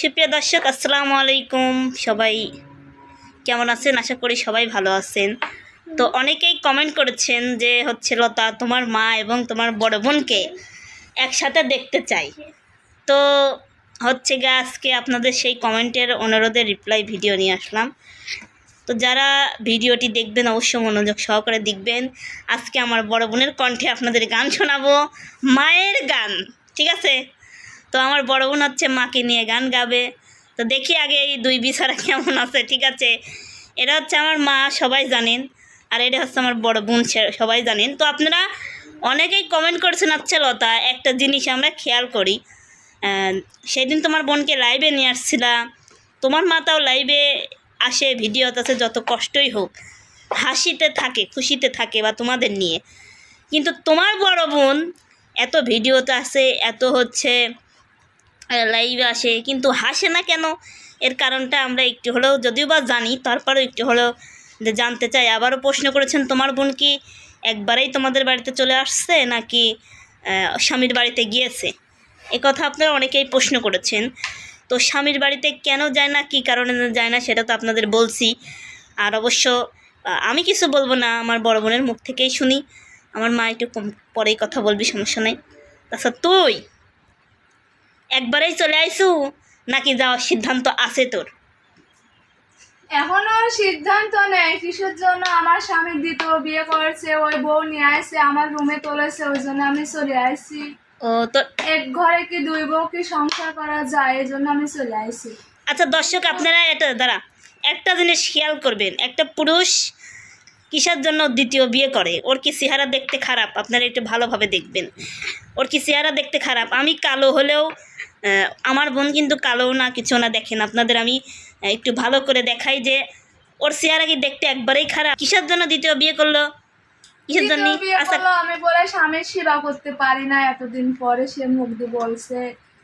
সুপ্রিয় দর্শক, আসসালামু আলাইকুম। সবাই কেমন আছেন? আশা করি সবাই ভালো আছেন। তো অনেকেই কমেন্ট করেছেন যে, হচ্ছে লতা, তোমার মা এবং তোমার বড় বোনকে একসাথে দেখতে চাই। তো হচ্ছে গা আজকে আপনাদের সেই কমেন্টের অনুরোধে রিপ্লাই ভিডিও নিয়ে আসলাম। তো যারা ভিডিওটি দেখবেন, অবশ্যই মনোযোগ সহকারে দেখবেন। আজকে আমার বড় বোনের কণ্ঠে আপনাদের গান শোনাবো। মায়ের গান, ঠিক আছে? তো আমার বড় বোন হচ্ছে মাকে নিয়ে গান গাবে। তো দেখি আগে এই দুই বিচারা কেমন আছে, ঠিক আছে? এটা হচ্ছে আমার মা, সবাই জানেন। আর এটা হচ্ছে আমার বড় বোন সবাই জানেন। তো আপনারা অনেকেই কমেন্ট করেছেন আচ্ছা লতা, একটা জিনিস আমরা খেয়াল করি। সেদিন তোমার বোনকে লাইভে নিয়ে আসছিলাম। তোমার মাতাও লাইভে আসে ভিডিওতে আছে, যত কষ্টই হোক। হাসিতে থাকে, খুশিতে থাকে বা তোমাদের নিয়ে। কিন্তু তোমার বড় বোন, এত ভিডিওতে আসে, এত হচ্ছে লাইভে আসে, কিন্তু হাসে না কেন? এর কারণটা আমরা একটু হলেও যদিও বা জানি, তারপরেও একটু হলেও যে জানতে চাই। আবারও প্রশ্ন করেছেন, তোমার বোন কি একবারেই তোমাদের বাড়িতে চলে আসছে নাকি স্বামীর বাড়িতে গিয়েছে? এ কথা আপনারা অনেকেই প্রশ্ন করেছেন। তো স্বামীর বাড়িতে কেন যায় না, কী কারণে যায় না, সেটা তো আপনাদের বলছি। আর অবশ্য আমি কিছু বলব না, আমার বড় বোনের মুখ থেকেই শুনি। আমার মা একটু পরেই কথা বলবি, সমস্যা নেই। তাছাড়া তুই একবারেই চলে আইসু? নাকি যাওয়ার সিদ্ধান্ত আছে তোর? এখনও সিদ্ধান্ত নেই। কিসের জন্য আমার স্বামী দ্বিতীয় বিয়ে করেছে ওই বউ নিয়ে আসছে আমার রুমে তুলেছে ওই জন্য আমি চলে আসছি ও তো এক ঘরে কি দুই বউ কি সংসার করা যায় এই জন্য আমি চলে আসছি আচ্ছা দর্শক আপনারা এটা দাঁড়া একটা জিনিস খেয়াল করবেন। একটা পুরুষ কিসের জন্য দ্বিতীয় বিয়ে করে? ওর কি চেহারা দেখতে খারাপ? আপনারা একটু ভালোভাবে দেখবেন। ওর কি চেহারা দেখতে খারাপ? আমি কালো হলেও আমার বোন কিন্তু কালো না কিছু না দেখেন আপনাদের আমি একটু ভালো করে দেখাই যে ওর চেহারা কি দেখতে একবারেই খারাপ। কিসের জন্য দ্বিতীয় বিয়ে করল? কিসের জন্য? আচ্ছা। আমি বলে স্বামীর সেবা করতে পারি না এতদিন পরে সে মুখ দিয়ে বলছে।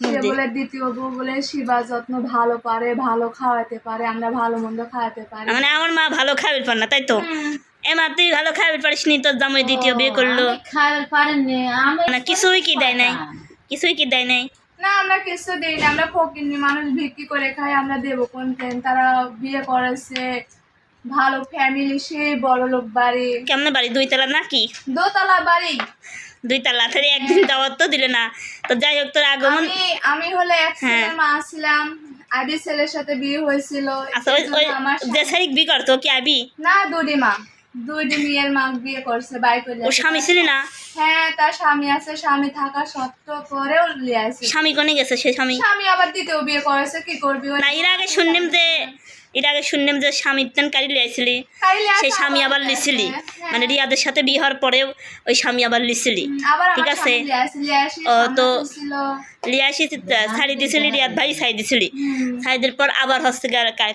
সে বলে দ্বিতীয় বউ বলে সেবা যত্ন ভালো পারে ভালো খাওয়াতে পারে আমরা ভালো মন্দ খাওয়াতে পারি। মানে আমার মা ভালো পার না তাই তো? হুম। এ মা তুই ভালো পারিস নি? তোর জামাই দ্বিতীয় বিয়ে করল। কিছুই কি দেয় নাই? কিছুই কি দেয় নাই? না আমরা কিছু দিই না আমরা ফকিনি মানুষ বিক্রি করে খাই আমরা দেবো কোনটেন তারা বিয়ে করেছে ভালো ফ্যামিলি সেই বড় লোক বাড়ি। কেমন বাড়ি? দুই তলা নাকি? দোতলা বাড়ি। দুই তলা তাহলে একদিন যাওয়ার তো দিলে না। তো যাই হোক তোর আগমন আমি আমি হলে এক হ্যাঁ। মা ছিলাম আদি ছেলের সাথে বিয়ে হয়েছিল আচ্ছা ওই যে শারিক বি করতো কি আবি? না দুটি মা। দুইটি মেয়ের মা বিয়ে করছে বাই করে ও স্বামী ছিল না? হ্যাঁ তার স্বামী আছে স্বামী থাকা সত্ত্বেও পরেও লিয়ে আছে। স্বামী কোনে গেছে? সে স্বামী স্বামী আবার দ্বিতীয় বিয়ে করেছে কি করবি? না এর আগে শুনলাম যে এর আগে শুনলাম যে স্বামীর তেন কারি লিয়াইছিলি সেই স্বামী আবার লিছিলি। হ্যাঁ। মানে রিয়াদের সাথে বিয়ে হওয়ার পরেও ওই স্বামী আবার লিছিলি। ঠিক আছে। স্বামী ও, তো-। লিয়াসি শাড়ি দিছিলি রিয়াদ ভাই শাড়ি দিছিলি। হুম। শাড়িদের পর আবার হচ্ছে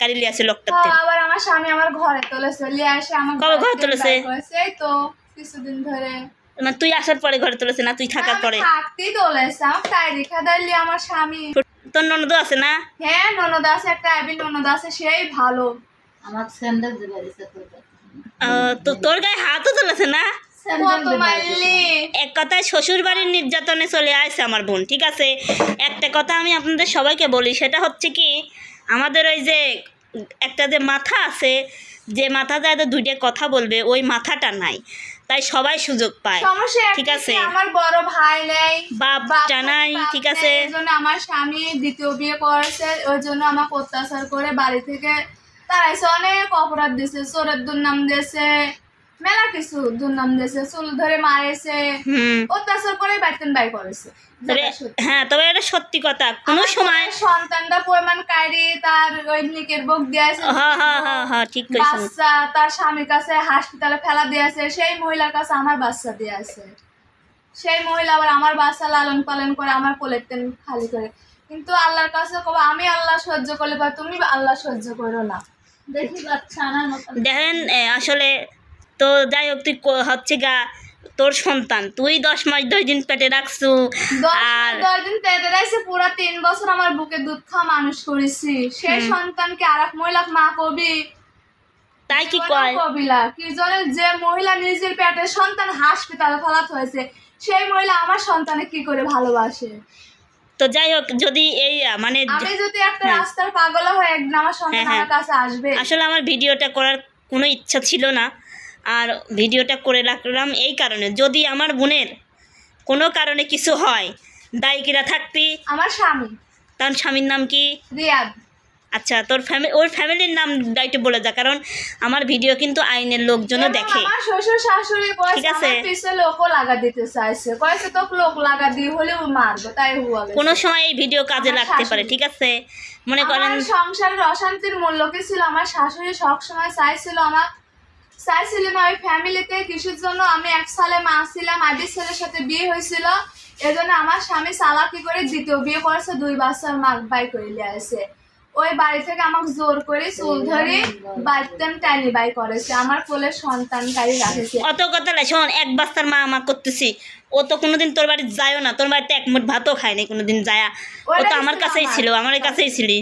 কারি লিয়াছে লোকটাতে হ্যাঁ, আবার আমার স্বামী আমার ঘরে তুলেছে লিয়ে আমার কবে ঘরে তুলেছে? তো কিছুদিন ধরে। মানে তুই আসার পরে ঘরে তুলেছে না তুই থাকার পরে। থাকতেই তুলেছে আমার তাই রেখা আমার স্বামী। তোর ননদ আছে না? হ্যাঁ ননদ আছে একটা ননদ আছে সেই ভালো। আমার স্যান্ডেল দিবে দিছে তোর আহ, তো তোর গায়ে হাতও তুলেছে না? এক কথায় শ্বশুর বাড়ির নির্যাতনে চলে আসছে আমার বোন ঠিক আছে? একটা কথা আমি আপনাদের সবাইকে বলি সেটা হচ্ছে কি আমাদের ওই যে একটা যে মাথা আছে যে মাথা যায় তো দুইটা কথা বলবে ওই মাথাটা নাই। তাই সবাই সুযোগ পায় ঠিক আছে। আমার বড় ভাই নেই বাপটা নাই ঠিক আছে এই জন্য আমার স্বামী দ্বিতীয় বিয়ে করেছে ওই জন্য আমার অত্যাচার করে বাড়ি থেকে তারাইছে অনেক অপরাধ দিছে চোরের দুর্নাম দিয়েছে মেলা কিছু দুর্নাম দিয়েছে চুল ধরে মারেছে অত্যাচার করে বাইতেন বাই করেছে। হ্যাঁ তবে এটা সত্যি কথা। কোনো সময় সন্তানটা পরিমাণ কাইরি তার ওই নিকের বুক দিয়েছে হ্যাঁ হ্যাঁ হ্যাঁ ঠিক কইছেন বাচ্চা তার স্বামীর কাছে হাসপাতালে ফেলা দিয়েছে সেই মহিলার কাছে আমার বাচ্চা দিয়েছে সেই মহিলা আবার আমার বাচ্চা লালন পালন করে আমার কোলের খালি করে। কিন্তু আল্লাহর কাছে কব আমি আল্লাহ সহ্য করলে বা তুমি আল্লাহ সহ্য করো না। দেখি বাচ্চা আনার মতো। দেখেন আসলে তো যাই হোক তুই হচ্ছে গা তোর সন্তান তুই দশ মাস দশ দিন পেটে রাখছু আর দশ দিন পেটে রাখছে পুরা তিন বছর আমার বুকে দুধ খাওয়া মানুষ করেছি। সেই সন্তানকে আর এক মহিলা মা কবি? তাই কি কয়? কবিলা কি জানে যে মহিলা নিজের পেটের সন্তান হাসপাতালে ফেলাত হয়েছে সেই মহিলা আমার সন্তানে কি করে ভালোবাসে? তো যাই হোক যদি এই মানে আমি যদি একটা হ্যাঁ। রাস্তার পাগল হয়ে একদিন আমার সন্তান হ্যাঁ, হ্যাঁ। আমার কাছে আসবে। আসলে আমার ভিডিওটা করার কোনো ইচ্ছা ছিল না আর ভিডিওটা করে রাখলাম এই কারণে। যদি আমার বোনের কোনো কারণে কিছু হয় দায়িকিরা থাকতি? আমার স্বামী। তার স্বামীর নাম কি? রিয়াদ। আচ্ছা তোর ফ্যামিলি ওর ফ্যামিলির নাম দায়িত্ব বলে যা কারণ আমার ভিডিও কিন্তু আইনের লোকজনও দেখে। আমার শ্বশুর শাশুড়ি ঠিক আছে। আমার লাগা দিতে চাইছে। কয়েছে তো লোক লাগা দিয়ে হলেও মারবো তাই হুয়া কোনো সময় এই ভিডিও কাজে লাগতে পারে ঠিক আছে? মনে করেন সংসারের অশান্তির মূল্য কি ছিল? আমার শাশুড়ি সবসময় চাইছিল আমার চাইছিল না ওই ফ্যামিলিতে কিছুর জন্য আমি এক সালে মা ছিলাম আদির ছেলের সাথে বিয়ে হয়েছিল। এজন্য আমার স্বামী চালাকি করে দ্বিতীয় বিয়ে করেছে দুই বাচ্চার মাক বাই করে নিয়ে আসে। ওই বাড়ি থেকে আমাকে জোর করে চুল ধরে বাড়িতে টাইনি বাই করেছে। আমার কোলে সন্তানকারী রাখেছে। অত কথা নাই শোন এক বাস্তার মা আমা করতেছি। ও তো কোনোদিন তোর বাড়ি যায়ও না তোর বাড়িতে এক মুঠ ভাতও খায় নাই কোনোদিন যায়া। ও তো আমার কাছেই ছিল আমার কাছেই ছিলি।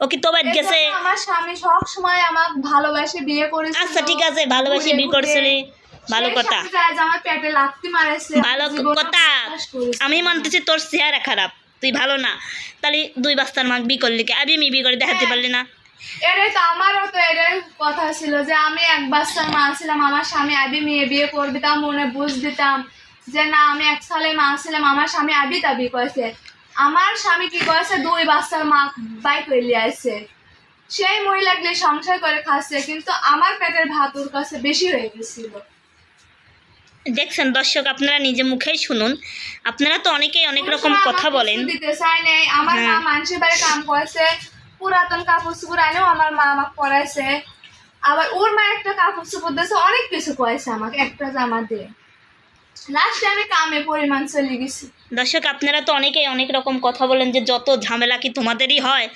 ও কি গেছে? আমার স্বামী সব সময় আমাকে ভালোবাসে বিয়ে করেছে আচ্ছা ঠিক আছে ভালোবাসি বিয়ে করছিলি। ভালো কথা। আমার পেটে লাত্তি মারেছে। ভালো কথা। আমি মানতেছি তোর চেহারা খারাপ। তুই ভালো না। তাহলে দুই বাস্তার মাক বি করলি আমি মি বি করে দেখাতে হ্যাঁ। পারলি না। এটাই তো আমারও তো এটাই কথা ছিল যে আমি এক বাচ্চার মা ছিলাম আমার স্বামী আবি মেয়ে বিয়ে করবে তা মনে বুঝ দিতাম। যে না আমি এক সালে মা ছিলাম আমার স্বামী আবি তাবি কয়েছে আমার স্বামী কি করেছে? দুই বাচ্চার মা বাইক হইলে আছে সেই মহিলাগুলি সংসার করে খাচ্ছে কিন্তু আমার পেটের ভাত ওর কাছে বেশি হয়ে গেছিল। দেখছেন দর্শক আপনারা নিজে মুখেই শুনুন। আপনারা তো অনেকেই অনেক রকম কথা বলেন। দিতে চায় নাই। আমার মা হ্যাঁ। মানুষের বাড়ি কাম করেছে। পুরাতন কাপড় চোপড় আনেও আমার মা আমাকে পরাইছে। আবার ওর মা একটা কাপড় চোপড় দিয়েছে অনেক কিছু কয়েছে আমাকে একটা জামা দিয়ে। লাস্টে আমি কামে পরিমাণ চলে গেছি। দর্শক, আপনারা তো অনেকেই অনেক রকম কথা বলেন যে যত ঝামেলা কি তোমাদেরই হয়,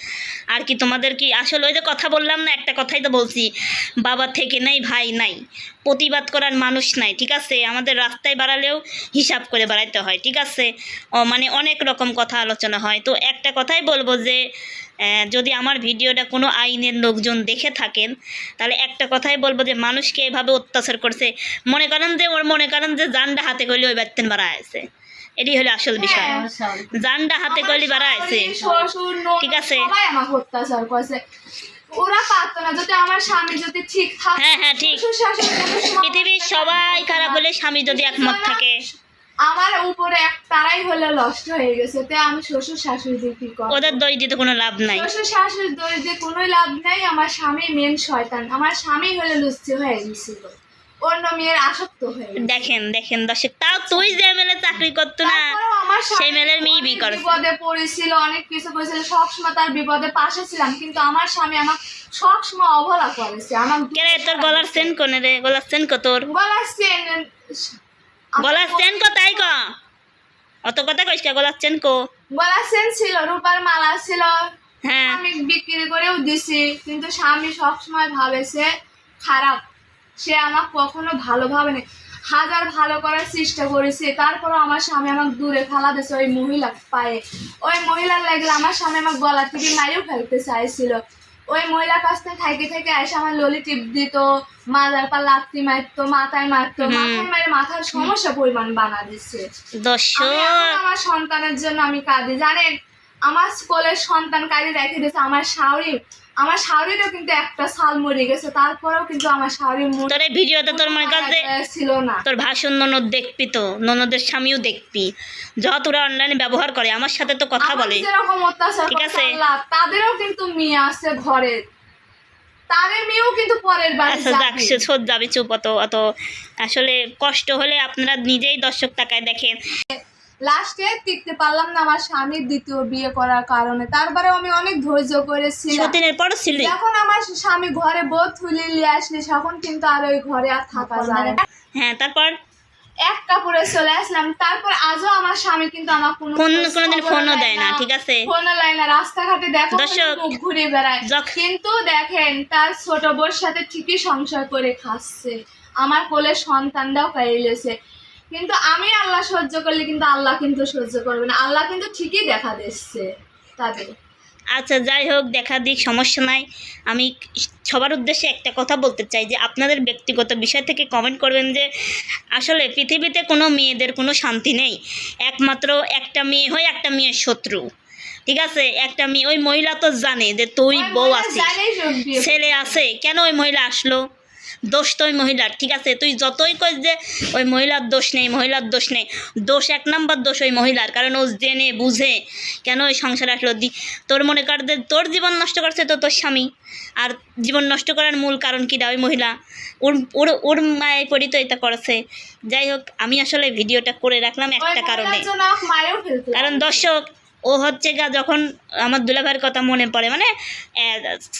আর কি তোমাদের কি আসলে? ওই যে কথা বললাম না, একটা কথাই তো বলছি, বাবা থেকে নাই, ভাই নাই, প্রতিবাদ করার মানুষ নাই, ঠিক আছে? আমাদের রাস্তায় বাড়ালেও হিসাব করে বাড়াইতে হয়, ঠিক আছে? মানে অনেক রকম কথা আলোচনা হয়। তো একটা কথাই বলব যে যদি আমার ভিডিওটা কোনো আইনের লোকজন দেখে থাকেন, তাহলে একটা কথাই বলব যে, মানুষকে এভাবে অত্যাচার করছে। মনে করেন যে, ওর মনে করেন যে জানডা হাতে করলে ওই বাড়তেন বাড়া আছে এটাই হলো আসল বিষয় হ্যাঁ। স্বামী। জানডা হাতে করলে বাড়া আছে ঠিক আছে। সবাই আমাকে অত্যাচার করেছে ওরা পারতো না যদি আমার স্বামী যদি ঠিক থাকতো হ্যাঁ, হ্যাঁ, ঠিক। শ্বশুর শাশুড়ি কোনো সময় পৃথিবীর সবাই খারাপ হলে স্বামী যদি একমত থাকে আমার উপরে এক তারাই হলে নষ্ট হয়ে গেছে তে আমি শ্বশুর শাশুড়ি দিয়ে কি করব ওদের দই দিতে কোনো লাভ নাই শ্বশুর শাশুড়ি দই দিয়ে কোনো লাভ নেই আমার স্বামী মেন শয়তান আমার স্বামী হলে লুচ্ছি হয়ে গেছিল অন্য মেয়ের আসক্ত হয়ে দেখেন দেখেন দর্শক তাও তুই যে এমএলএ চাকরি করতো না সেই মেলের মেয়েই বিয়ে করেছে। বিপদে পড়েছিল অনেক কিছু করেছিল সবসময় তার বিপদে পাশে ছিলাম কিন্তু আমার স্বামী আমার সবসময় অবহেলা করেছে। আমার কে তোর গলার সেন কোনে রে? গলার সেন কো তোর? গলার চেন গলার সেন কো তাই ক? অত কথা কইস কে গলার সেন কো? গলার চেন ছিল রূপার মালা ছিল হ্যাঁ। আমি বিক্রি করেও দিছি কিন্তু স্বামী সবসময় ভাবেছে খারাপ সে আমাকে কখনো ভালো ভাবে নেই হাজার ভালো করার চেষ্টা করেছে। তারপর আমার স্বামী আমাকে দূরে ফেলা দিয়েছে ওই মহিলা পায়ে। ওই মহিলার লাগলে আমার স্বামী আমার গলা থেকে মারিও ফেলতে চাইছিল। ওই মহিলার কাছ থেকে থাইকে থেকে এসে আমার ললি টিপ দিত মাজার পা লাত্তি মারতো মাথায় মারতো। মাথায় মারে মাথার সমস্যা পরিমাণ বানা দিচ্ছে আমি আমার সন্তানের জন্য আমি কাঁদি। জানেন আমার স্কুলের সন্তান কাঁদি রেখে দিয়েছে আমার শাওরি আমার শাওরিরও কিন্তু একটা সাল মরে গেছে তারপরেও কিন্তু আমার শাওরি তোর এই ভিডিওতে তোর মনে কাছে ছিল না। তোর ভাষণ ননদ দেখবি তো ননদের স্বামীও দেখবি। যত ওরা অনলাইনে ব্যবহার করে আমার সাথে তো কথা বলে। যেরকম অত্যাচার ঠিক আছে। তাদেরও কিন্তু মেয়ে আছে ঘরে। মেয়েও কিন্তু পরের বাড়ি আচ্ছা যাবে। চুপ অত অত। আসলে কষ্ট হলে আপনারা নিজেই দর্শক তাকায় দেখেন। লাস্টে টিকতে পারলাম না আমার স্বামীর দ্বিতীয় বিয়ে করার কারণে। তারপরেও আমি অনেক ধৈর্য করেছিলাম সতীনের ছিলি। যখন আমার স্বামী ঘরে বোধ তুলে নিয়ে আসলে তখন কিন্তু আর ওই ঘরে আর থাকা যায় না। হ্যাঁ তারপর? এক কাপড়ে চলে আসলাম। তারপর আজও আমার স্বামী কিন্তু আমার কোনো ফোন কোনোদিন ফোনও দেয় না ঠিক আছে। ফোনও দেয় না। রাস্তাঘাটে দেখো দর্শক, মুখ ঘুরে বেড়ায়। কিন্তু দেখেন তার ছোট বোর সাথে ঠিকই সংসার করে খাচ্ছে। আমার কোলে সন্তানটাও পাইলেছে কিন্তু আমি আল্লাহ সহ্য করলে কিন্তু আল্লাহ কিন্তু সহ্য করবে না। আল্লাহ কিন্তু ঠিকই দেখা দিচ্ছে তাদের। আচ্ছা যাই হোক দেখা দিক সমস্যা নাই। আমি সবার উদ্দেশ্যে একটা কথা বলতে চাই যে আপনাদের ব্যক্তিগত বিষয় থেকে কমেন্ট করবেন যে আসলে পৃথিবীতে কোনো মেয়েদের কোনো শান্তি নেই। একমাত্র একটা মেয়ে হয় একটা মেয়ের শত্রু। ঠিক আছে? একটা মেয়ে ওই মহিলা তো জানে যে তুই বউ বিয়ে ছেলে আছে কেন ওই মহিলা আসলো? দোষ তো ওই মহিলার ঠিক আছে? তুই যতই কই যে ওই মহিলার দোষ নেই মহিলার দোষ নেই। দোষ এক নাম্বার দোষ ওই মহিলার কারণ ও জেনে বুঝে কেন ওই সংসারে আসলো? দি তোর মনে কর যে তোর জীবন নষ্ট করছে তো তোর স্বামী। আর জীবন নষ্ট করার মূল কারণ কিটা ওই মহিলা? ওর ওর ওর মায়ের পরিত এটা করেছে। যাই হোক আমি আসলে ভিডিওটা করে রাখলাম একটা কারণে। কারণ দর্শক ও হচ্ছে গা যখন আমার দুলাভাইয়ের কথা মনে পড়ে মানে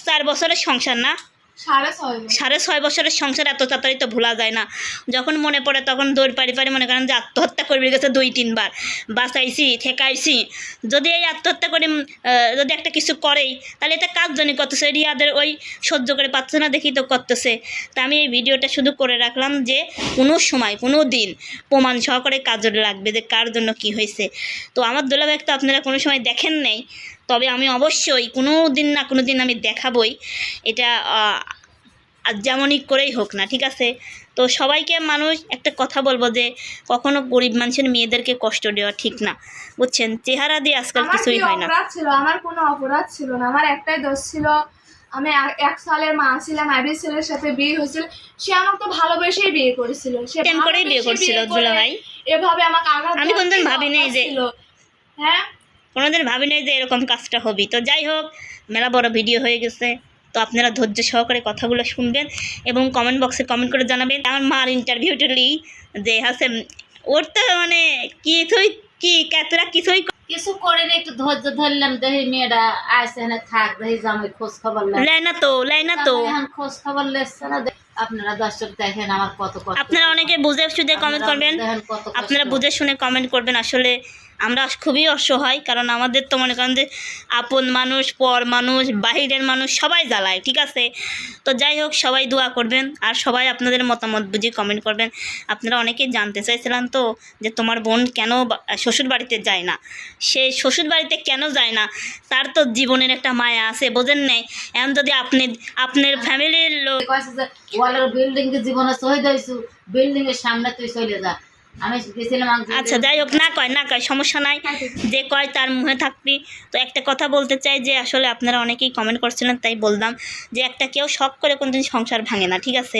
চার বছরের সংসার না? সাড়ে ছয় বছরের সংসার এত তাড়াতাড়ি তো ভোলা যায় না। যখন মনে পড়ে তখন দৌড় পারি পারি মনে করেন যে আত্মহত্যা করবে গেছে দুই, তিনবার। বাঁচাইছি, ঠেকাইছি। যদি এই আত্মহত্যা করে যদি একটা কিছু করেই, তাহলে এটা কাজ জন্য করতেছে। রিয়াদের ওই সহ্য করে পাচ্ছে না দেখি তো করতেছে। তা আমি এই ভিডিওটা শুধু করে রাখলাম যে, কোনো সময়, কোনো দিন প্রমাণ সহকারে কাজে লাগবে যে কার জন্য কি হয়েছে। তো আমার দোলাভাই তো আপনারা কোনো সময় দেখেন নেই। তবে আমি অবশ্যই কোনো দিন না কোনো দিন আমি দেখাবই। এটা আর যেমনই করেই হোক না ঠিক আছে? তো সবাইকে মানুষ একটা কথা বলব যে কখনো গরিব মানুষের মেয়েদেরকে কষ্ট দেওয়া ঠিক না বুঝছেন? চেহারা দিয়ে আজকাল কিছুই হয় না। ছিল? আমার কোনো অপরাধ ছিল না। আমার একটাই দোষ ছিল আমি এক- সালের মা ছিলাম আবির ছেলের সাথে বিয়ে হয়েছিল। সে আমাকে তো ভালোবেসেই বিয়ে করেছিল। সে করেই বিয়ে করছিল ভাই। এভাবে আমাকে আমি কোনদিন কি ভাবি নাই যে-? হ্যাঁ? কোনোদিন ভাবি নাই যে এরকম কাজটা হবি। তো যাই হোক মেলা বড় ভিডিও হয়ে গেছে। তো আপনারা ধৈর্য সহকারে কথাগুলো শুনবেন এবং কমেন্ট বক্সে কমেন্ট করে জানাবেন। আমার মার ইন্টারভিউটা লিই যে হাসে ওর তো মানে কিছুই কি তোরা কিছুই কিছু করিনি একটু ধৈর্য ধরলাম। মেয়েটা আসে না থাক দেখি জামাই খোঁজ খবর লেয় না তো লেয় না তো। খোঁজ খবর লেসছে না আপনারা দর্শক দেখেন আমার কত কষ্ট। আপনারা অনেকে বুঝে শুনে কমেন্ট করবেন। আপনারা বুঝে শুনে কমেন্ট করবেন। আসলে আমরা খুবই অসহায় কারণ আমাদের তো মনে করেন যে আপন মানুষ পর মানুষ বাহিরের মানুষ সবাই জ্বালায় ঠিক আছে? তো যাই হোক সবাই দোয়া করবেন আর সবাই আপনাদের মতামত বুঝে কমেন্ট করবেন। আপনারা অনেকেই জানতে চাইছিলেন তো যে তোমার বোন কেন শ্বশুর বাড়িতে যায় না? সে শ্বশুর বাড়িতে কেন যায় না? তার তো জীবনের একটা মায়া আছে বোঝেন নেই? এখন যদি আপনি আপনার ফ্যামিলির লোক কয়েছে বিল্ডিং জীবনে শহীদ হয়েছু বিল্ডিং এর সামনে তুই চলে যা। আমি আচ্ছা যাই হোক না কয় না কয় সমস্যা নাই। যে কয় তার মুখে থাকবি। তো একটা কথা বলতে চাই যে আসলে আপনারা অনেকেই কমেন্ট করছিলেন তাই বললাম যে একটা কেউ শখ করে কোনদিন সংসার ভাঙে না ঠিক আছে?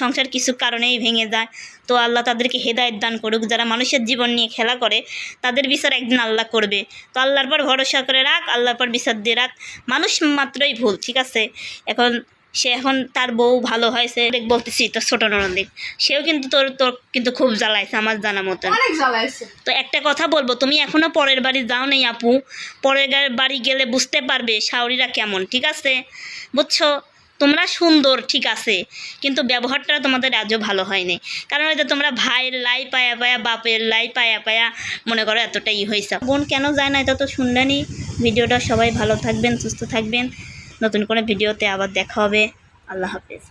সংসার কিছু কারণেই ভেঙে যায়। তো আল্লাহ তাদেরকে হেদায়ত দান করুক। যারা মানুষের জীবন নিয়ে খেলা করে তাদের বিচার একদিন আল্লাহ করবে। তো আল্লাহর পর ভরসা করে রাখ আল্লাহর পর বিচার দিয়ে রাখ। মানুষ মাত্রই ভুল ঠিক আছে? এখন সে এখন তার বউ ভালো হয়েছে। দেখ বলতেছি তোর ছোট ননদিক সেও কিন্তু তোর তোর কিন্তু খুব জ্বালাইছে আমার জানা মতন। জ্বালাইছে। তো একটা কথা বলব তুমি এখনও পরের বাড়ি যাও নেই আপু। পরের বাড়ি গেলে বুঝতে পারবে শাওরিরা কেমন ঠিক আছে? বুঝছ? তোমরা সুন্দর ঠিক আছে? কিন্তু ব্যবহারটা তোমাদের আজও ভালো হয়নি। কারণ হয়তো তোমরা ভাইয়ের লাই পায়া পায়া বাপের লাই পায়া পায়া মনে করো এতটাই হয়েছে। বোন কেন যায় না এটা তো শুনলেনি ভিডিওটা সবাই ভালো থাকবেন সুস্থ থাকবেন। নতুন কোনো ভিডিওতে আবার দেখা হবে। আল্লাহ হাফেজ।